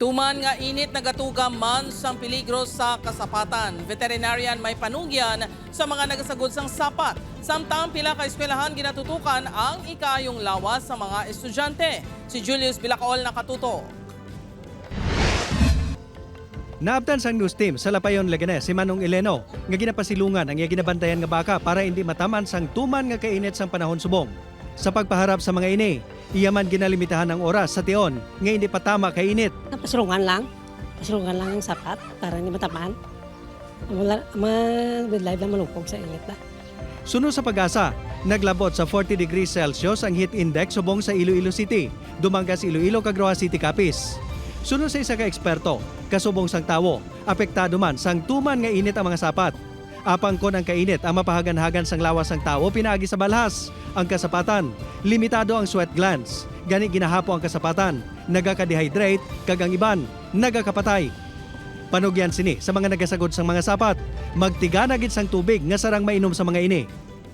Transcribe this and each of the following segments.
Tuman nga init nagatuga man sang peligro sa kasapatan. Veterinarian may panungyan sa mga nagasagod sang sapat. Samtang pila ka eskwelahan ginatutukan ang ikayong lawas sa mga estudyante. Si Julius Bilacaol nakatuto. Naabtan sang news team sa Lapayon Leganes si Manong Eleno nga ginapasilungan ang iya ginabantayan nga baka para hindi mataman sang tuman nga kainit sang panahon subong. Sa pagpaharap sa mga ini, iya man ginalimitahan ang oras sa tiyon nga hindi patama kainit. Pasulungan lang. Pasulungan lang yung sapat para hindi matamaan. Wala, man, with live lang malungkog sa init ba? Sunod sa pag-asa, naglabot sa 40 degrees Celsius ang heat index subong sa Iloilo City, dumangga sa Iloilo Cagroa City Capiz. Sunod sa isa ka eksperto, kasubong sang tawo, apektado man sang tuman nga init ang mga sapat. Apang kon ang kainit ang mapahagan-hagan sang lawas sang tao pinaagi sa balhas. Ang kasapatan, limitado ang sweat glands. Gani ginahapo ang kasapatan, nagaka-dehydrate, kag ang iban, nagakapatay. Panugyan sini sa mga nagasagod sang mga sapat. Magtiga na gid sang tubig nga sarang mainom sa mga ini.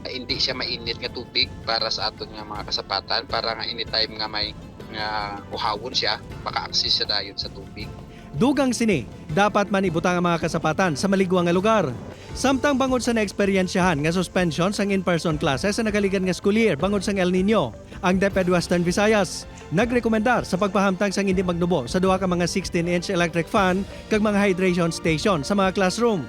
hindi siya mainit nga tubig para sa aton nga mga kasapatan para nga anytime nga may nga uhawon siya maka-access siya dayon sa tubig Dugang sini, dapat man ibutang ang mga kasapatan sa maligwa nga lugar. Samtang bangod sa naeksperyensyahan nga suspension sang in-person classes sa nakaligan nga school year bangod sang El Nino, ang DepEd Western Visayas nagrekomendar sa pagpahamtang sang hindi magnubo sa duha ka mga 16-inch electric fan kag mga hydration station sa mga classroom.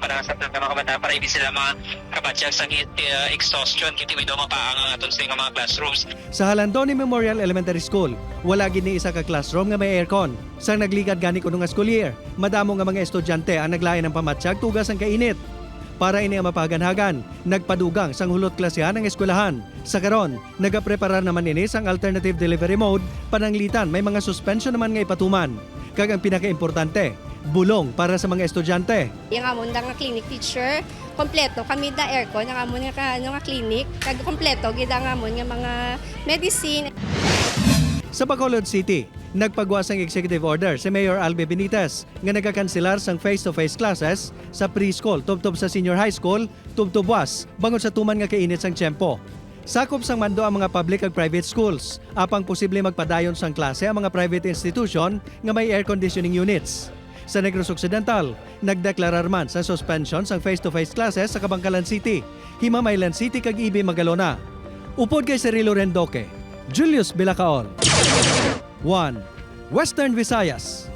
Para sa mga kabataan para hindi sila mga kabatyag sa uh, exhaustion kiti may mapaang ang aton sa mga classrooms Sa Halandoni Memorial Elementary School, wala gid ni isa ka classroom nga may aircon. Sang nagligad gani kuno nga school year, madamo nga mga estudyante ang naglayan ng pamatsyag tugas ang kainit. Para ini ang mapaganhagan, nagpadugang sang hulot klasyahan ng eskwelahan. Sa karon, nagaprepara naman ini sang alternative delivery mode, pananglitan may mga suspension naman nga ipatuman. Kag ang pinakaimportante, bulong para sa mga estudyante. Yung amon nga clinic teacher, kompleto kami da aircon, ang amon nga ka- ano nga clinic, kag kompleto gid ang amon nga mga medicine, Sa Bacolod City, nagpagawa sang executive order si Mayor Albe Benitez nga nagakanselar sang face-to-face classes sa preschool tubtob sa senior high school tubtob was bangod sa tuman nga kainit sang tiyempo. Sakop sang mando ang mga public ag private schools. Apang posible magpadayon sang klase ang mga private institution nga may air conditioning units. Sa Negros Occidental, nagdeklarar man sa suspension sang face-to-face classes sa Kabangkalan City, Himamaylan City kag Ibi Magalona. Upod kay Cirilo Rendoque, Julius Bilacaon. 1. Western Visayas